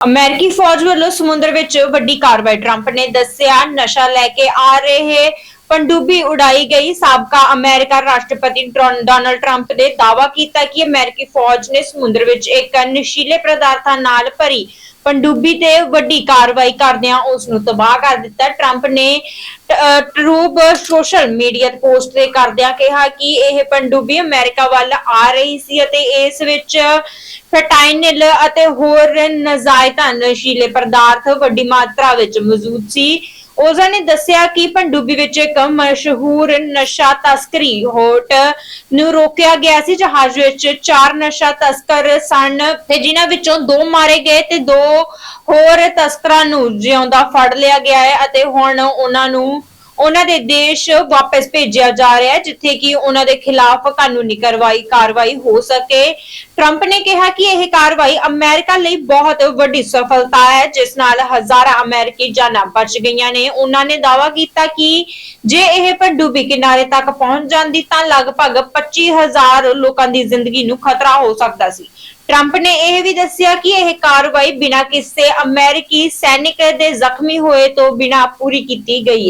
ਅਮਰੀਕੀ ਫੌਜ ਵੱਲੋਂ ਸਮੁੰਦਰ ਵਿੱਚ ਵੱਡੀ ਕਾਰਵਾਈ, ਟਰੰਪ ਨੇ ਦੱਸਿਆ ਨਸ਼ਾ ਲੈ ਕੇ ਆ ਰਹੇ ਪਣਡੁੱਬੀ ਉਡਾਈ ਗਈ ਸਾਬਕਾ ਅਮਰੀਕਾ ਰਾਸ਼ਟਰਪਤੀ ਡੋਨਲਡ ਟਰੰਪ ਨੇ ਦਾਅਵਾ ਕੀਤਾ ਕਿ ਅਮਰੀਕੀ ਫੌਜ ਨੇ ਸਮੁੰਦਰ ਵਿੱਚ ਇੱਕ ਨਸ਼ੀਲੇ ਪਦਾਰਥਾਂ ਨਾਲ ਭਰੀ ਪਣਡੁੱਬੀ ਤੇ ਵੱਡੀ ਕਾਰਵਾਈ ਕਰਦਿਆਂ ਉਸ ਨੂੰ ਤਬਾਹ ਕਰ ਦਿੱਤਾ। ਟਰੰਪ ਨੇ ਟਰੂਬ ਸੋਸ਼ਲ ਮੀਡੀਆ ਪੋਸਟ ਤੇ ਕਰਦਿਆਂ ਕਿਹਾ ਕਿ ਇਹ ਪਣਡੁੱਬੀ ਅਮਰੀਕਾ ਵੱਲ ਆ ਰਹੀ ਸੀ ਅਤੇ ਇਸ ਵਿੱਚ ਫੈਟਾਈਨਲ ਅਤੇ ਹੋਰ ਨਜਾਇਜ਼ ਨਸ਼ੀਲੇ ਪਦਾਰਥ ਵੱਡੀ ਮਾਤਰਾ ਵਿੱਚ ਮੌਜੂਦ ਸੀ। ਉਹਨਾਂ ਨੇ ਦੱਸਿਆ ਕਿ ਪਣਡੁੱਬੀ ਵਿੱਚ ਇੱਕ ਮਸ਼ਹੂਰ ਨਸ਼ਾ ਤਸਕਰੀ ਹੋਟ ਨੂੰ ਰੋਕਿਆ ਗਿਆ ਸੀ, ਜਹਾਜ਼ ਵਿੱਚ ਚਾਰ ਨਸ਼ਾ ਤਸਕਰ ਸਨ ਤੇ ਜਿਨ੍ਹਾਂ ਵਿੱਚੋਂ ਦੋ ਮਾਰੇ ਗਏ ਤੇ ਦੋ ਹੋਰ ਤਸਕਰਾਂ ਨੂੰ ਜਿਉਂਦਾ ਫੜ ਲਿਆ ਗਿਆ ਹੈ ਅਤੇ ਹੁਣ ਉਹਨਾਂ ਨੂੰ ਉਹਨਾਂ ਦੇ ਦੇਸ਼ ਵਾਪਸ ਭੇਜਿਆ ਜਾ ਰਿਹਾ ਹੈ, ਜਿੱਥੇ ਕਿ ਉਹਨਾਂ ਦੇ ਖਿਲਾਫ ਕਾਨੂੰਨੀ ਕਾਰਵਾਈ ਕਾਰਵਾਈ ਹੋ ਸਕੇ। ਟਰੰਪ ਨੇ ਕਿਹਾ ਕਿ ਇਹ ਕਾਰਵਾਈ ਅਮਰੀਕਾ ਲਈ ਬਹੁਤ ਵੱਡੀ ਸਫਲਤਾ ਹੈ, ਜਿਸ ਨਾਲ ਹਜ਼ਾਰਾਂ ਅਮਰੀਕੀ ਜਾਨਾਂ ਬਚ ਗਈਆਂ ਨੇ। ਉਹਨਾਂ ਨੇ ਦਾਅਵਾ ਕੀਤਾ ਕਿ ਜੇ ਇਹ ਪਣਡੁੱਬੀ ਕਿਨਾਰੇ ਤੱਕ ਪਹੁੰਚ ਜਾਂਦੀ ਤਾਂ ਲਗਭਗ 25000 ਲੋਕਾਂ ਦੀ ਜ਼ਿੰਦਗੀ ਨੂੰ ਖਤਰਾ ਹੋ ਸਕਦਾ ਸੀ। ਟਰੰਪ ਨੇ ਇਹ ਵੀ ਦੱਸਿਆ ਕਿ ਇਹ ਕਾਰਵਾਈ ਬਿਨਾਂ ਕਿਸੇ ਅਮਰੀਕੀ ਸੈਨਿਕ ਦੇ ਜ਼ਖਮੀ ਹੋਏ ਤੋਂ ਬਿਨਾਂ ਪੂਰੀ ਕੀਤੀ ਗਈ ਹੈ।